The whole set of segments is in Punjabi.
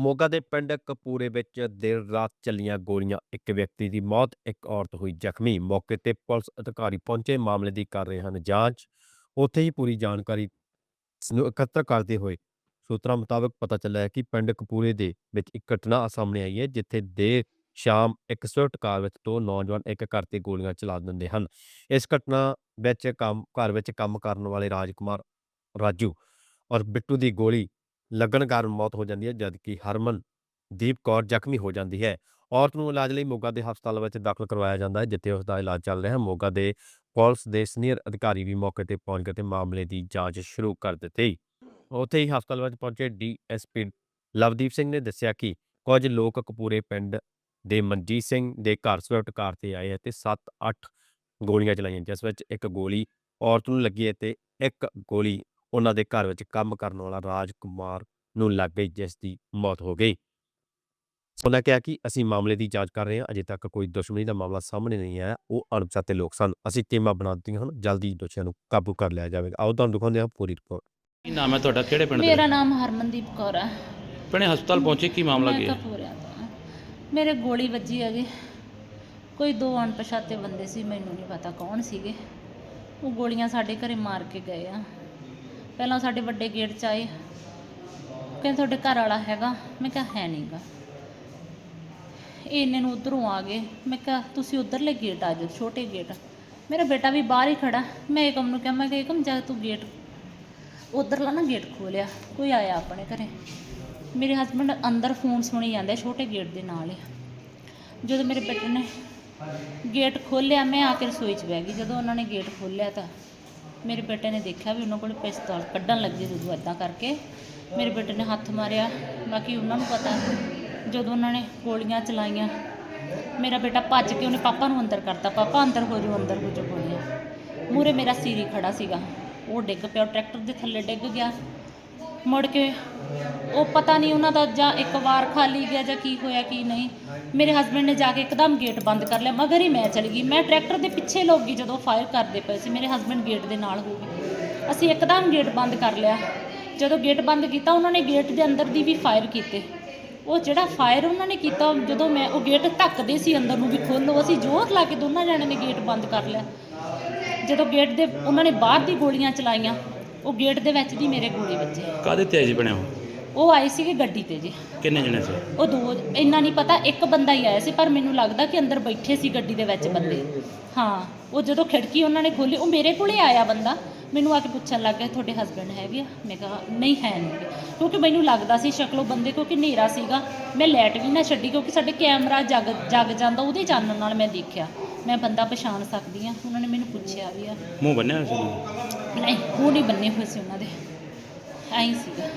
ਮੋਗਾ ਦੇ ਪਿੰਡ ਕਪੂਰੇ ਵਿੱਚ ਦੇਰ ਰਾਤ ਚੱਲੀਆਂ ਗੋਲੀਆਂ, ਇੱਕ ਵਿਅਕਤੀ ਦੀ ਮੌਤ, ਇੱਕ ਔਰਤ ਹੋਈ ਜ਼ਖਮੀ। ਮੌਕੇ ਤੇ ਪੁਲਿਸ ਅਧਿਕਾਰੀ ਪਹੁੰਚੇ, ਮਾਮਲੇ ਦੀ ਕਰ ਰਹੇ ਹਨ ਜਾਂਚ। ਉੱਥੇ ਹੀ ਪੂਰੀ ਜਾਣਕਾਰੀ ਨੂੰ ਇਕੱਤਰ ਕਰਦੇ ਹੋਏ ਸੂਤਰਾਂ ਮੁਤਾਬਕ ਪਤਾ ਚੱਲਿਆ ਹੈ ਕਿ ਪਿੰਡ ਕਪੂਰੇ ਦੇ ਵਿੱਚ ਇੱਕ ਘਟਨਾ ਸਾਹਮਣੇ ਆਈ ਹੈ, ਜਿੱਥੇ ਦੇ ਸ਼ਾਮ ਇੱਕ ਸਵਿਫਟ ਕਾਰ ਵਿੱਚ ਦੋ ਨੌਜਵਾਨ ਇੱਕ ਘਰ ਤੇ ਗੋਲੀਆਂ ਚਲਾ ਦਿੰਦੇ ਹਨ। ਇਸ ਘਟਨਾ ਵਿੱਚ ਕੰਮ, ਘਰ ਵਿੱਚ ਕੰਮ ਕਰਨ ਵਾਲੇ ਰਾਜਕੁਮਾਰ ਰਾਜੂ ਔਰ ਬਿੱਟੂ ਦੀ ਗੋਲੀ ਲੱਗਣ ਕਾਰਨ ਮੌਤ ਹੋ ਜਾਂਦੀ ਹੈ ਜਦਕਿ ਹਰਮਨ ਦੀਪ ਕੌਰ ਜ਼ਖਮੀ ਹੋ ਜਾਂਦੀ ਹੈ। ਔਰਤ ਨੂੰ ਇਲਾਜ ਲਈ ਮੋਗਾ ਦੇ ਹਸਪਤਾਲ ਵਿੱਚ ਦਾਖਲ ਕਰਵਾਇਆ ਜਾਂਦਾ ਹੈ, ਜਿੱਥੇ ਉਸ ਦਾ ਇਲਾਜ ਚੱਲ ਰਿਹਾ ਹੈ। ਮੋਗਾ ਦੇ ਪੁਲਿਸ ਦੇ ਸੀਨੀਅਰ ਅਧਿਕਾਰੀ ਵੀ ਮੌਕੇ ਤੇ ਪਹੁੰਚ ਗਏ ਤੇ ਮਾਮਲੇ ਦੀ ਜਾਂਚ ਸ਼ੁਰੂ ਕਰ ਦਿੱਤੀ। ਉੱਥੇ ਹੀ ਹਸਪਤਾਲ ਵਿੱਚ ਪਹੁੰਚੇ ਡੀਐਸਪੀ ਲਵਦੀਪ ਸਿੰਘ ਨੇ ਦੱਸਿਆ ਕਿ ਕੁਝ ਲੋਕ ਕਪੂਰੇ ਪਿੰਡ ਦੇ ਮਨਜੀਤ ਸਿੰਘ ਦੇ ਘਰ ਸਵਿਫਟ ਕਾਰ ਤੇ ਆਏ ਅਤੇ 7-8 ਗੋਲੀਆਂ ਚਲਾਈਆਂ, ਜਿਸ ਵਿੱਚ ਇੱਕ ਗੋਲੀ ਔਰਤ ਨੂੰ ਲੱਗੀ ਹੈ ਤੇ ਇੱਕ ਗੋਲੀ ਉਹਨਾਂ ਦੇ ਘਰ ਵਿੱਚ ਕੰਮ ਕਰਨ ਵਾਲਾ ਰਾਜਕੁਮਾਰ ਨੂੰ ਲੱਗ ਗਈ ਜਿਸ ਦੀ ਮੌਤ ਹੋ ਗਈ। ਉਹਨਾਂ ਕਿਹਾ ਕਿ ਅਸੀਂ ਮਾਮਲੇ ਦੀ ਜਾਂਚ ਕਰ ਰਹੇ ਹਾਂ ਅਜੇ ਤੱਕ ਕੋਈ ਦੁਸ਼ਮਣੀ ਦਾ ਮਾਮਲਾ ਸਾਹਮਣੇ ਨਹੀਂ ਆਇਆ। ਉਹ ਅਣਪਛਾਤੇ ਲੋਕ ਸਨ। ਅਸੀਂ ਟੀਮਾਂ ਬਣਾ ਦਿੱਤੀਆਂ ਹਨ। ਜਲਦੀ ਦੋਸ਼ੀਆਂ ਨੂੰ ਕਾਬੂ ਕਰ ਲਿਆ ਜਾਵੇਗਾ। ਆਓ ਤੁਹਾਨੂੰ ਦਿਖਾਉਂਦੇ ਹਾਂ ਪੂਰੀ ਰਿਪੋਰਟ। ਕੀ ਨਾਮ ਹੈ ਤੁਹਾਡਾ? ਕਿਹੜੇ ਪਿੰਡ ਦੇ ਮੇਰਾ ਨਾਮ ਹਰਮਨਦੀਪ ਕੌਰ ਹੈ। ਭੈਣੇ ਹਸਪਤਾਲ ਪਹੁੰਚੇ ਕੀ ਮਾਮਲਾ ਕੀ ਹੈ? ਹਾਂ। ਮੇਰੇ ਗੋਲੀ ਵੱਜੀ ਹੈਗੀ। ਕੋਈ ਦੋ ਅਣਪਛਾਤੇ ਬੰਦੇ ਸੀ ਮੈਨੂੰ ਨਹੀਂ ਪਤਾ ਕੌਣ ਸੀਗੇ। ਉਹ ਗੋਲੀਆਂ ਸਾਡੇ ਘਰੇ ਮਾਰ ਕੇ ਗਏ ਆ। ਪਹਿਲਾਂ ਸਾਡੇ ਵੱਡੇ ਗੇਟ 'ਚ ਆਏ। ਕਹਿੰਦੇ ਤੁਹਾਡੇ ਘਰ ਵਾਲਾ ਹੈਗਾ। ਮੈਂ ਕਿਹਾ, ਹੈ ਨਹੀਂਗਾ ਇਹ ਇਹਨੇ ਨੂੰ ਉਧਰੋਂ ਆ ਗਏ। ਮੈਂ ਕਿਹਾ, ਤੁਸੀਂ ਉਧਰਲੇ ਗੇਟ ਆ ਜਾਓ, ਛੋਟੇ ਗੇਟ ਮੇਰਾ ਬੇਟਾ ਵੀ ਬਾਹਰ ਹੀ ਖੜਾ। ਮੈਂ ਏਕਮ ਨੂੰ ਕਿਹਾ, ਮੈਂ ਕਿ ਏਕਮ, ਜਾ ਤੂੰ ਗੇਟ ਉਧਰਲਾ ਨਾ ਗੇਟ ਖੋਲਿਆ। ਕੋਈ ਆਇਆ ਆਪਣੇ ਘਰੇ। ਮੇਰੇ ਹਸਬੰਡ ਅੰਦਰ ਫੋਨ ਸੁਣੀ ਜਾਂਦੇ ਛੋਟੇ ਗੇਟ ਦੇ ਨਾਲ ਹੀ। ਜਦੋਂ ਮੇਰੇ ਬੇਟੇ ਨੇ ਗੇਟ ਖੋਲ੍ਹਿਆ ਮੈਂ ਆ ਕੇ ਰਸੋਈ 'ਚ ਬਹਿ ਗਈ। ਜਦੋਂ ਉਹਨਾਂ ਨੇ ਗੇਟ ਖੋਲ੍ਹਿਆ ਤਾਂ ਮੇਰੇ ਬੇਟੇ ਨੇ ਦੇਖਿਆ ਵੀ ਉਹਨਾਂ ਕੋਲ ਪਿਸਤੌਲ ਕੱਢਣ ਲੱਗੇ ਜਦੋਂ ਇਦਾਂ ਕਰਕੇ। ਮੇਰੇ ਬੇਟੇ ਨੇ ਹੱਥ ਮਾਰਿਆ। ਬਾਕੀ ਉਹਨਾਂ ਨੂੰ ਪਤਾ, ਜਦੋਂ ਉਹਨਾਂ ਨੇ ਗੋਲੀਆਂ ਚਲਾਈਆਂ, ਮੇਰਾ ਬੇਟਾ ਭੱਜ ਕੇ ਉਹਨੇ ਪਾਪਾ ਨੂੰ ਅੰਦਰ ਕਰਤਾ। ਪਾਪਾ ਅੰਦਰ ਹੋ ਜਾਓ, ਅੰਦਰ ਹੋ ਜਾਓ ਗੋਲੀਆਂ। ਮੂਰੇ ਮੇਰਾ ਸੀਰੀ ਖੜਾ ਸੀਗਾ। ਉਹ ਡਿੱਗ ਪਿਆ ਟਰੈਕਟਰ ਦੇ ਥੱਲੇ ਡਿੱਗ ਗਿਆ। ਮੁੜ ਕੇ ਉਹ ਪਤਾ ਨਹੀਂ ਉਹਨਾਂ ਦਾ ਜਾਂ ਇੱਕ ਵਾਰ ਖਾਲੀ ਗਿਆ ਜਾਂ ਕੀ ਹੋਇਆ, ਕੀ ਨਹੀਂ। ਮੇਰੇ ਹਸਬੰਡ ਨੇ ਜਾ ਕੇ ਇੱਕਦਮ ਗੇਟ ਬੰਦ ਕਰ ਲਿਆ, ਮਗਰ ਹੀ ਮੈਂ ਚਲ ਗਈ। ਮੈਂ ਟਰੈਕਟਰ ਦੇ ਪਿੱਛੇ ਲੋਕ ਗਈ ਜਦੋਂ ਫਾਇਰ ਕਰਦੇ ਪਏ ਸੀ, ਮੇਰੇ ਹਸਬੰਡ ਗੇਟ ਦੇ ਨਾਲ ਹੋ ਗਏ ਅਸੀਂ ਇੱਕਦਮ ਗੇਟ ਬੰਦ ਕਰ ਲਿਆ। ਜਦੋਂ ਗੇਟ ਬੰਦ ਕੀਤਾ, ਉਹਨਾਂ ਨੇ ਗੇਟ ਦੇ ਅੰਦਰ ਦੀ ਵੀ ਫਾਇਰ ਕੀਤੇ। ਉਹ ਜਿਹੜਾ ਫਾਇਰ ਉਹਨਾਂ ਨੇ ਕੀਤਾ, ਜਦੋਂ ਮੈਂ ਉਹ ਗੇਟ ਧੱਕਦੇ ਸੀ ਅੰਦਰ ਨੂੰ ਵੀ ਖੋਲੋ ਅਸੀਂ ਜ਼ੋਰ ਲਾ ਕੇ ਦੋਨਾਂ ਜਣਿਆਂ ਨੇ ਗੇਟ ਬੰਦ ਕਰ ਲਿਆ। ਜਦੋਂ ਗੇਟ ਦੇ, ਉਹਨਾਂ ਨੇ ਬਾਹਰ ਦੀ ਗੋਲੀਆਂ ਚਲਾਈਆਂ ਉਹ ਗੇਟ ਦੇ ਵਿੱਚ ਦੀ ਮੇਰੇ ਗੋਲੀ ਵੱਜੀ ਕਾਹਦੇ ਤੇ ਜੀ ਭੈਣੇ ਉਹ? ਉਹ ਆਏ ਸੀਗੇ ਗੱਡੀ ਤੇ ਜੀ। ਕਿੰਨੇ ਜਣੇ ਸੀ? ਉਹ ਦੋ ਇੰਨਾ ਨਹੀਂ ਪਤਾ ਇੱਕ ਬੰਦਾ ਹੀ ਆਇਆ ਸੀ ਪਰ ਮੈਨੂੰ ਲੱਗਦਾ ਕਿ ਅੰਦਰ ਬੈਠੇ ਸੀ ਗੱਡੀ ਦੇ ਵਿੱਚ ਬੰਦੇ। ਹਾਂ ਉਹ ਜਦੋਂ ਖਿੜਕੀ ਉਹਨਾਂ ਨੇ ਖੋਲੀ ਉਹ ਮੇਰੇ ਕੋਲੇ ਆਇਆ ਬੰਦਾ। ਮੈਨੂੰ ਆ ਕੇ ਪੁੱਛਣ ਲੱਗ ਗਿਆ ਤੁਹਾਡੇ ਹਸਬੰਡ ਹੈਗੇ ਆ? ਮੈਂ ਕਿਹਾ ਨਹੀਂ ਹੈ ਨਹੀਂ। ਕਿਉਂਕਿ ਮੈਨੂੰ ਲੱਗਦਾ ਸੀ ਸ਼ਕਲੋਂ ਬੰਦੇ ਕਿਉਂਕਿ ਹਨੇਰਾ ਸੀਗਾ। ਮੈਂ ਲਾਈਟ ਵੀ ਨਾ ਛੱਡੀ ਕਿਉਂਕਿ ਸਾਡੇ ਕੈਮਰਾ ਜਗ ਜਗ ਜਾਂਦਾ ਉਹਦੇ ਚਾਨਣ ਨਾਲ ਮੈਂ ਦੇਖਿਆ। ਮੈਂ ਬੰਦਾ ਪਛਾਣ ਸਕਦੀ ਆ ਉਹਨਾਂ ਨੇ ਮੈਨੂੰ ਪੁੱਛਿਆ ਵੀ ਆ। ਮੂੰਹ ਬੰਨਿਆ ਸੀ? ਨਹੀਂ ਉਹ ਨਹੀਂ ਬੰਨੇ ਹੋਏ ਸੀ ਉਹਨਾਂ ਦੇ। ਐਂ ਸੀਗਾ।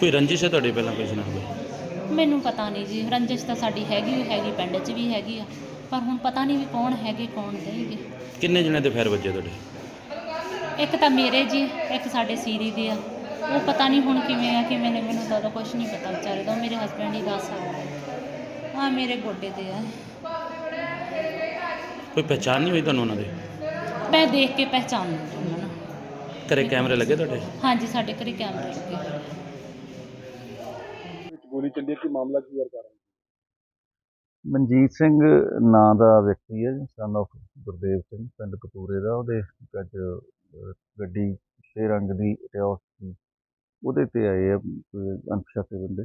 ਕੋਈ ਰੰਜਿਸ਼ ਹੈ ਤੁਹਾਡੇ ਪਹਿਲਾਂ ਕਿਸੇ ਨਾਲ ਕੋਈ? ਮੈਨੂੰ ਪਤਾ ਨਹੀਂ ਜੀ। ਰੰਜਿਸ਼ ਤਾਂ ਸਾਡੀ ਹੈਗੀ ਹੀ ਹੈਗੀ ਪਿੰਡ 'ਚ ਵੀ ਹੈਗੀ ਆ। ਪਰ ਹੁਣ ਪਤਾ ਨਹੀਂ ਵੀ ਕੌਣ ਹੈਗੇ ਕੌਣ ਨਹੀਂਗੇ। ਕਿੰਨੇ ਜਣੇ ਦੇ ਫੈਰ ਵੱਜੇ ਤੁਹਾਡੇ? ਇੱਕ ਤਾਂ ਮੇਰੇ ਜੀ ਇੱਕ ਸਾਡੇ ਸੀਰੀ ਦੇ ਆ। ਉਹ ਪਤਾ ਨਹੀਂ ਹੁਣ ਕਿਵੇਂ ਆ ਕਿਵੇਂ ਨੇ ਮੈਨੂੰ ਤਾਂ ਕੁਝ ਨਹੀਂ ਪਤਾ ਵਿਚਾਰੇ ਦਾ। ਉਹ ਮੇਰੇ ਹਸਬੰਡ ਹੀ ਦੱਸ ਸਕਦੇ ਆ ਮੇਰੇ ਗੋਡੇ ਤੇ ਆ। ਕੋਈ ਪਹਿਚਾਣ ਨਹੀਂ ਹੋਈ ਤੁਹਾਨੂੰ ਉਹਨਾਂ ਦੇ? ਮੈਂ ਦੇਖ ਕੇ ਉਹਨਾਂ ਨੂੰ ਘਰੇ ਕੈਮਰੇ ਲੱਗੇ ਤੁਹਾਡੇ? ਹਾਂਜੀ ਸਾਡੇ ਘਰੇ ਕੈਮਰੇ ਲੱਗੇ। ਹੋਏ ਆ। ਵਿੱਚ ਗੋਲੀ ਚੱਲੀ ਹੈ, ਕੀ ਮਾਮਲਾ ਕੀ ਹੈ ਕਰ ਮਨਜੀਤ ਸਿੰਘ ਨਾਂ ਦਾ ਵਿਅਕਤੀ ਹੈ ਸਨ of ਗੁਰਦੇਵ ਸਿੰਘ ਪਿੰਡ ਕਪੂਰੇ ਦਾ। ਉਹਦੇ ਅੱਜ ਅਹ, ਗੱਡੀ ਛੇ ਰੰਗ ਦੀ ਇਟਿਓਸ ਸੀ। ਉਹਦੇ ਤੇ ਆਏ ਆ ਕੋਈ ਅਣਪਛਾਤੇ ਬੰਦੇ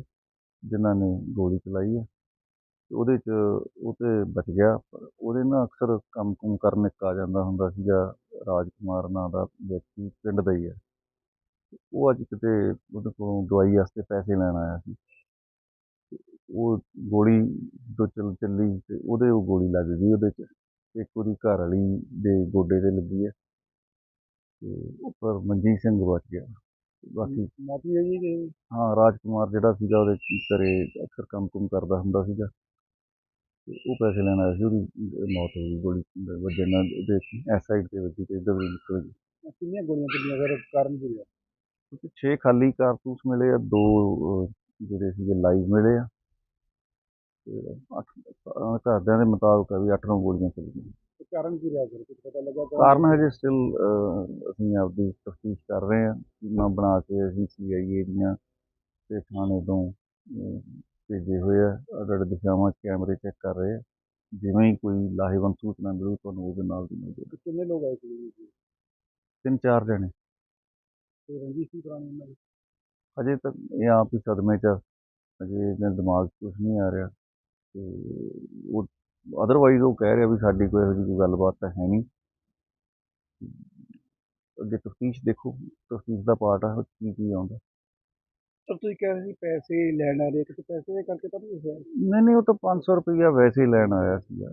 ਜਿਨ੍ਹਾਂ ਨੇ ਗੋਲੀ ਚਲਾਈ ਹੈ। ਤੇ ਉਹਦੇ ਚ ਉਹ ਤੇ ਬਚ ਗਿਆ। ਪਰ ਉਹਦੇ ਨਾਲ ਅਕਸਰ ਕੰਮ ਕੁਮ ਕਰਨ ਇੱਕ ਆ ਜਾਂਦਾ ਹੁੰਦਾ ਸੀਗਾ ਰਾਜਕੁਮਾਰ ਨਾਂ ਦਾ ਵਿਅਕਤੀ ਪਿੰਡ ਦਾ ਹੀ ਹੈ। ਉਹ ਅੱਜ ਕਿਤੇ ਉਹਦੇ ਕੋਲੋਂ ਦਵਾਈ ਵਾਸਤੇ ਪੈਸੇ ਲੈਣ ਆਇਆ ਸੀ। ਉਹ ਗੋਲੀ ਜਦੋਂ ਚੱਲ ਚੱਲੀ ਤੇ ਉਹਦੇ ਉਹ ਗੋਲੀ ਲੱਗ ਗਈ ਉਹਦੇ ਚ। ਇੱਕ ਉਹਦੀ ਘਰ ਵਾਲੀ ਦੇ ਗੋਡੇ ਤੇ ਲੱਗੀ ਹੈ ਤੇ ਉੱਪਰ ਮਨਜੀਤ ਸਿੰਘ ਬਚ ਗਿਆ। ਬਾਕੀ ਮਾਫੀ ਹੈ ਜੀ ਹਾਂ ਰਾਜਕੁਮਾਰ ਜਿਹੜਾ ਸੀਗਾ ਉਹਦੇ ਘਰੇ ਅਕਸਰ ਕੰਮ ਕੁਮ ਕਰਦਾ ਹੁੰਦਾ ਸੀਗਾ। ਤੇ ਉਹ ਪੈਸੇ ਲੈਣ ਆਇਆ ਸੀ ਉਹਦੀ ਮੌਤ ਹੋ ਗਈ ਗੋਲੀ ਵੱਜਣ ਨਾਲ ਉਹਦੇ ਐਸ ਸਾਈਡ ਤੇ ਵੱਜੀ ਤੇ ਇੱਧਰ ਵੀ ਨਿਕਲ ਗਈ। ਕਿੰਨੀਆਂ ਗੋਲੀਆਂ ਚੱਲੀਆਂ ਸਰ ਕਾਰਨ ਕੀ ਹੈ ਕਿਉਂਕਿ 6 ਖਾਲੀ ਕਾਰਤੂਸ ਮਿਲੇ ਆ ਦੋ ਜਿਹੜੇ ਸੀਗੇ ਲਾਈਵ ਮਿਲੇ ਆ। ਤੇ ਅੱਠ ਘਰਦਿਆਂ ਦੇ ਮੁਤਾਬਕ ਆ ਵੀ 8 ਨੌ ਗੋਲੀਆਂ ਚੱਲੀਆਂ। ਤੇ ਕਾਰਨ ਕੀ ਰਿਹਾ ਸਰ ਕੁਝ ਪਤਾ ਲੱਗਾ ਕੌਣ- ਕਾਰਨ ਹਜੇ ਸਟਿਲ ਅਸੀਂ ਆਪਦੀ ਤਫਤੀਸ਼ ਕਰ ਰਹੇ ਹਾਂ ਟੀਮਾਂ ਬਣਾ ਕੇ ਅਸੀਂ ਸੀਆਈਏ ਦੀਆਂ ਤੇ ਥਾਣੇ ਤੋਂ ਅਹ, ਭੇਜੇ ਹੋਏ ਆ ਅਗਰ ਦਿਸ਼ਾਵਾਂ 'ਚ ਕੈਮਰੇ ਚੈੱਕ ਕਰ ਰਹੇ ਆ ਜਿਵੇਂ ਹੀ ਕੋਈ ਲਾਹੇਵੰਦ ਸੂਚਨਾ ਮਿਲੂ ਤੁਹਾਨੂੰ ਉਹਦੇ ਨਾਲ ਦੀ ਨਾਲ ਦੇ ਦਿਓ। ਕਿੰਨੇ ਲੋਕ ਆਏ ਸੀ ਜੀ? ਤਿੰਨ ਚਾਰ ਜਣੇ। ਤੇ ਰੰਜੀਤ ਸੀ ਪੁਰਾਣੀ ਉਹਨਾਂ ਦੀ? ਅਜੇ ਤੱਕ ਇਹ ਆਪ ਹੀ ਸਦਮੇ 'ਚ ਆ। ਅਜੇ ਇਹਦੇ ਦਿਮਾਗ 'ਚ ਕੁਝ ਨਹੀਂ ਆ ਰਿਹਾ। ਤੇ ਉਹ ਅਦਰਵਾਈਜ਼ ਉਹ ਕਹਿ ਰਿਹਾ ਵੀ ਸਾਡੀ ਕੋਈ ਇਹੋ ਜਿਹੀ ਕੋਈ ਗੱਲਬਾਤ ਤਾਂ ਹੈ ਨਹੀਂ। ਅੱਗੇ ਤਫਤੀਸ਼ ਦੇਖੋ ਤਫਤੀਸ਼ ਦਾ ਪਾਰਟ ਆ ਉਹ ਕੀ ਕੀ ਆਉਂਦਾ। ਸਰ, ਤੁਸੀਂ ਕਹਿ ਰਹੇ ਸੀ ਪੈਸੇ ਲੈਣ ਆ ਰਹੇ ਕਿਤੇ ਪੈਸੇ ਦੇ ਕਰਕੇ ਤਾਂ ਨਹੀਂ ਹੋਇਆ। ਨਹੀਂ ਨਹੀਂ, ਉਹ ਤਾਂ 500 ਰੁਪਈਆ ਵੈਸੇ ਹੀ ਲੈਣ ਆਇਆ ਸੀਗਾ।